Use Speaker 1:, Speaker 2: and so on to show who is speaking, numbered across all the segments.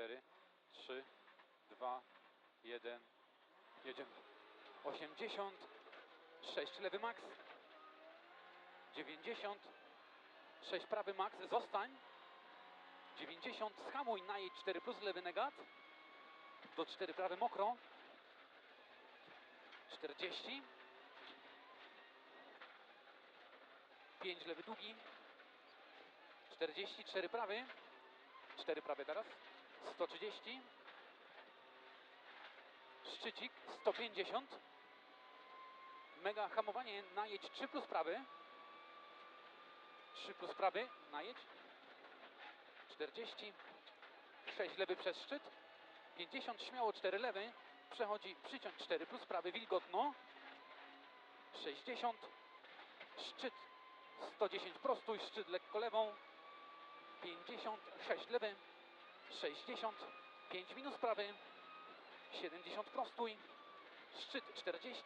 Speaker 1: 4, 3, 2, 1. Jedziemy. 86 lewy max. 96 prawy max. Zostań. 90 schamuj, najedź 4 plus lewy negat. Do 4 prawy mokro. 40. 5 lewy długi. 44 prawy. 4 prawy teraz. 130. Szczycik 150. Mega hamowanie najedź 3 plus prawy. 3 plus prawy najedź. 40. 6 lewy przez szczyt. 50 śmiało 4 lewy. Przechodzi przyciąć 4 plus prawy wilgotno. 60. Szczyt 110 prostuj, szczyt lekko lewą. 56 lewy. 60. 5 minus prawy. 70 prostuj. Szczyt 40.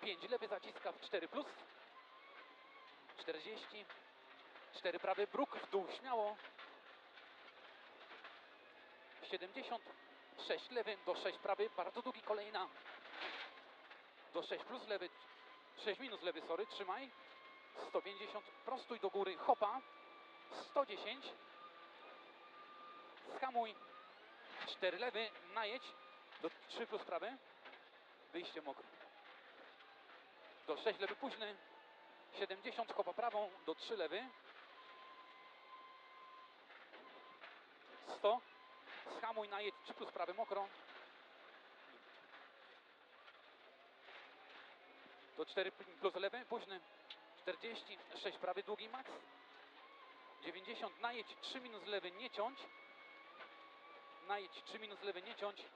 Speaker 1: 5 lewy zaciska w 4 plus. 40. 4 prawy bruk w dół śmiało. 70. 6 lewy do 6 prawy. Bardzo długi kolejna. Do 6 plus lewy. 6 minus lewy, sorry. Trzymaj. 150. Prostuj do góry. Hopa. 110. Skamuj. 4 lewy. Najedź. Do 3 plus prawy. Wyjście mokro. Do 6 lewy późny. 70 hopa prawą do 3 lewy. 100. Schamuj najedź 3 plus prawy mokro. Do 4 plus lewy późny. 40. 6 prawy długi max. 90 najedź 3 minus lewy nie ciąć. Najedź 3 minus lewy nie ciąć.